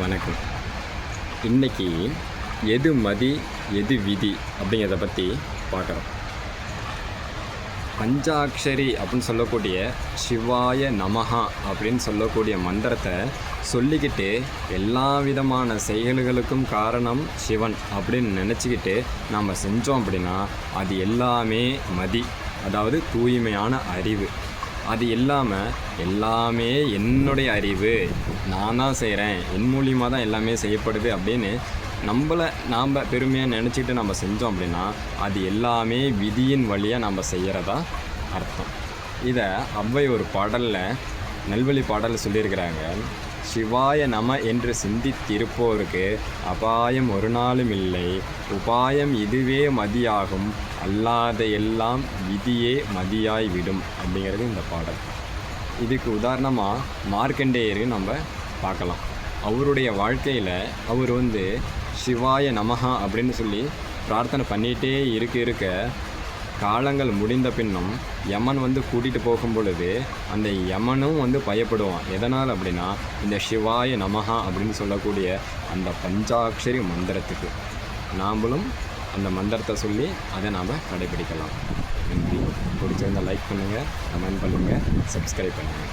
வணக்கம். இன்னைக்கு எது மதி எது விதி அப்படிங்கிறத பற்றி பார்க்குறோம். பஞ்சாக்ஷரி அப்படின்னு சொல்லக்கூடிய சிவாய நமஹா அப்படின்னு சொல்லக்கூடிய மந்திரத்தை சொல்லிக்கிட்டு எல்லா விதமான செயல்களுக்கும் காரணம் சிவன் அப்படின்னு நினச்சிக்கிட்டு நாம் செஞ்சோம் அப்படின்னா அது எல்லாமே மதி அதாவது தூய்மையான அறிவு. அது இல்லாமல் எல்லாமே என்னுடைய அறிவு நான் தான் செய்கிறேன் என் மூலியமாக தான் எல்லாமே செய்யப்படுது அப்படின்னு நம்மளை நாம் பெருமையாக நினச்சிட்டு நம்ம செஞ்சோம் அப்படின்னா அது எல்லாமே விதியின் வழியாக நம்ம செய்கிறதா அர்த்தம். இதை அவ்வை ஒரு பாடலில் நல்வழி பாடலில் சொல்லியிருக்கிறாங்க. சிவாய நம என்று சிந்தித்திருப்போருக்கு அபாயம் ஒரு நாளும் இல்லை. உபாயம் இதுவே மதியாகும். அல்லாத எல்லாம் விதியே மதியாய் விடும் அப்படிங்கிறது இந்த பாடல். இதுக்கு உதாரணமாக மார்க்கண்டேயரு நம்ம பார்க்கலாம். அவருடைய வாழ்க்கையில் அவர் வந்து சிவாய நமஹா அப்படின்னு சொல்லி பிரார்த்தனை பண்ணிகிட்டே இருக்க இருக்க காலங்கள் முடிந்த பின்னும் யமன் வந்து கூட்டிகிட்டு போகும் பொழுது அந்த யமனும் வந்து பயப்படுவான். எதனால் அப்படின்னா இந்த சிவாய நமஹா அப்படின்னு சொல்லக்கூடிய அந்த பஞ்சாட்சரி மந்திரத்துக்கு. நாம்பளும் அந்த மந்திரத்தை சொல்லி அதை நாம் கடைபிடிக்கலாம். நன்றி. பிடிச்சிருந்தால் லைக் பண்ணுங்கள் கமெண்ட் பண்ணுங்கள் சப்ஸ்கிரைப் பண்ணுங்கள்